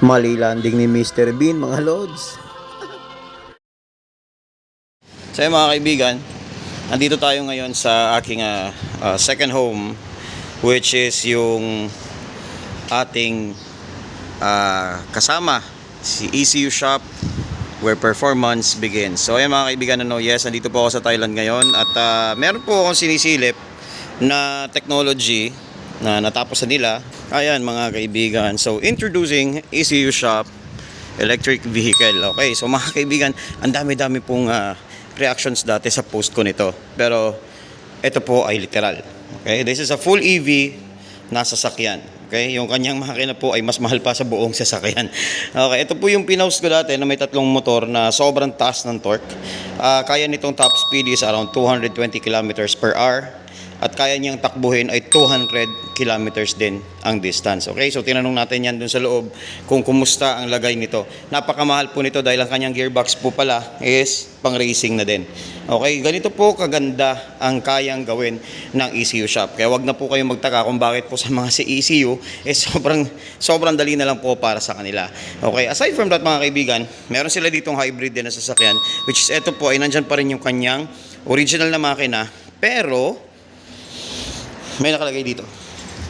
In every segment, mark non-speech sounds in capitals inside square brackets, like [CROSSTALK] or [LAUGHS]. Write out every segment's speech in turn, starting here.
Mali landing ni Mr. Bean, mga lods. So mga kaibigan, nandito tayo ngayon sa aking ah, ah, second home which is yung ating ah, kasama si ECU Shop where performance begins. So ayan mga kaibigan, ano, yes, nandito po ako sa Thailand ngayon at ah, meron po akong sinisilip na technology na natapos na nila. Ayan mga kaibigan. So introducing ECU Shop electric vehicle. Okay, so mga kaibigan, ang dami-dami pong ah, reactions dati sa post ko nito. Pero ito po ay literal. Okay, this is a full EV na sasakyan. Okay, yung kanyang makina po ay mas mahal pa sa buong sasakyan. [LAUGHS] Okay, ito po yung pinost ko dati na may tatlong motor na sobrang taas ng torque. Ah, kaya nitong top speed is around 220 kilometers per hour at kaya niyang takbuhin ay 200 kilometers din ang distance. Okay, so tinanong natin yan dun sa loob kung kumusta ang lagay nito. Napakamahal po nito dahil ang kanyang gearbox po pala is pang racing na din. Okay, ganito po kaganda ang kayang gawin ng ECU shop. Kaya wag na po kayong magtaka kung bakit po sa mga si ECU eh [LAUGHS] sobrang sobrang dali na lang po para sa kanila. Okay, aside from that mga kaibigan, meron sila ditong hybrid din na sasakyan which is ito po ay nandyan pa rin yung kanyang original na makina pero may nakalagay dito.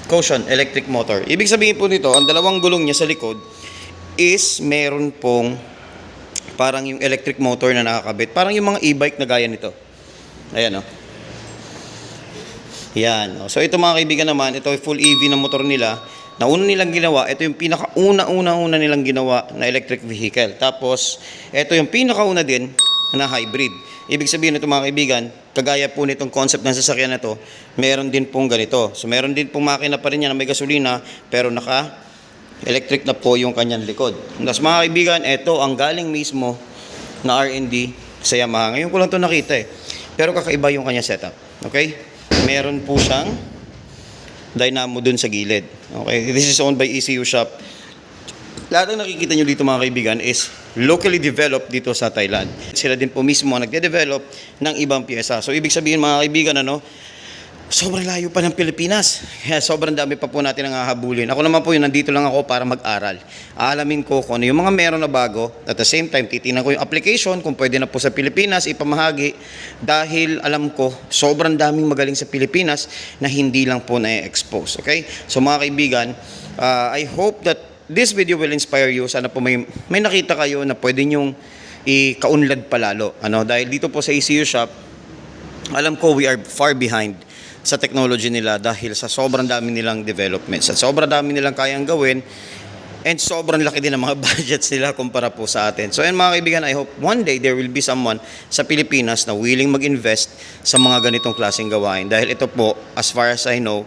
Caution, electric motor. Ibig sabihin po nito, ang dalawang gulong niya sa likod is meron pong parang yung electric motor na nakakabit. Parang yung mga e-bike na gaya nito. Ayan o. Yan. Oh. So ito mga kaibigan naman, ito ay full EV na motor nila. Na una nilang ginawa, ito yung pinakauna-una-una nilang ginawa na electric vehicle. Tapos, ito yung pinakauna din na hybrid. Ibig sabihin nito mga kaibigan, kagaya po nitong concept ng sasakyan na to, meron din pong ganito. So meron din pong makina pa rin yan na may gasolina, pero naka electric na po yung kanyang likod. Tapos mga kaibigan, ito ang galing mismo na R&D sa Yamaha. Ngayon ko lang to nakita eh. Pero kakaiba yung kanya setup. Okay? Meron po siyang dynamo dun sa gilid. Okay? This is owned by ECU Shop. Lahat ng nakikita nyo dito mga kaibigan is locally developed dito sa Thailand. Sila din po mismo ang nagde-develop ng ibang pyesa. So ibig sabihin mga kaibigan ano, sobrang layo pa ng Pilipinas. [LAUGHS] Kaya sobrang dami pa po natin ang hahabulin. Ako naman po yun, nandito lang ako para mag-aral. Aalamin ko kung ano yung mga meron na bago. At the same time, titingnan ko yung application kung pwede na po sa Pilipinas ipamahagi. Dahil alam ko, sobrang daming magaling sa Pilipinas na hindi lang po na-expose. Okay? So mga kaibigan, uh, I hope that this video will inspire you. Sana po may, may nakita kayo na pwede nyong ikaunlad palalo. Ano? Dahil dito po sa ECU Shop, alam ko we are far behind sa technology nila dahil sa sobrang dami nilang developments at sobrang dami nilang kayang gawin and sobrang laki din ng mga [LAUGHS] budgets nila kumpara po sa atin. So yan mga kaibigan, I hope one day there will be someone sa Pilipinas na willing mag-invest sa mga ganitong klaseng gawain dahil ito po, as far as I know,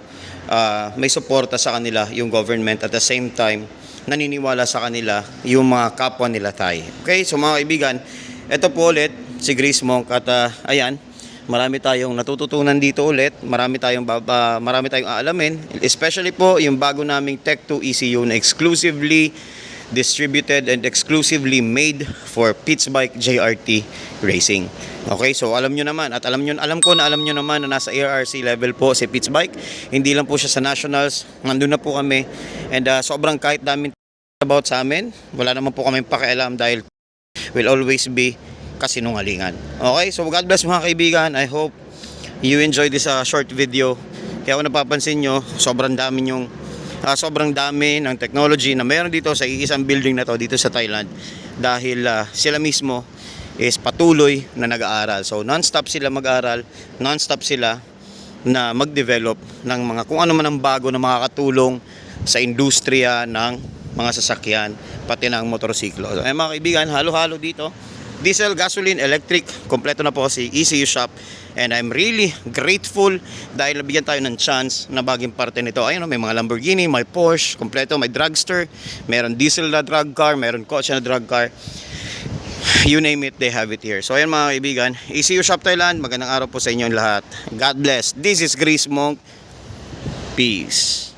uh, may suporta sa kanila yung government at the same time naniniwala sa kanila yung mga kapwa nila Thai. Okay, so mga kaibigan, ito po ulit si Grace Monk at uh, ayan, marami tayong natututunan dito ulit, marami tayong baba, marami tayong aalamin, especially po yung bago naming Tech 2 ECU na exclusively distributed and exclusively made for Pitts JRT Racing. Okay, so alam nyo naman at alam nyo, alam ko na alam nyo naman na nasa ARRC level po si Pitts. Hindi lang po siya sa nationals, nandun na po kami and uh, sobrang kahit daming about sa amin, wala naman po kami pakialam dahil will always be kasinungalingan. Okay, so God bless mga kaibigan. I hope you enjoy this uh, short video. Kaya kung napapansin nyo, sobrang dami yung uh, sobrang dami ng technology na meron dito sa isang building na to dito sa Thailand dahil uh, sila mismo is patuloy na nag-aaral. So non-stop sila mag-aaral, non-stop sila na mag-develop ng mga kung ano man ang bago na makakatulong sa industriya ng mga sasakyan pati ng motorsiklo. So, eh, mga kaibigan, halo-halo dito. Diesel, gasoline, electric, kompleto na po si ECU Shop. And I'm really grateful dahil nabigyan tayo ng chance na baging parte nito. Ayun, may mga Lamborghini, may Porsche, kompleto, may dragster, meron diesel na drag car, meron kotse na drag car. You name it, they have it here. So ayan mga kaibigan, ECU Shop Thailand, magandang araw po sa inyong lahat. God bless. This is Grace Monk. Peace.